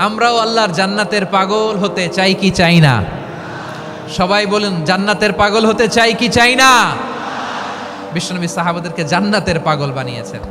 আমরাও আল্লাহর জান্নাতের পাগল হতে চাই কি চাই না? সবাই বলুন, জান্নাতের পাগল হতে চাই কি চাই না? বিশ্বনবী সাহাবাদেরকে জান্নাতের পাগল বানিয়েছেন।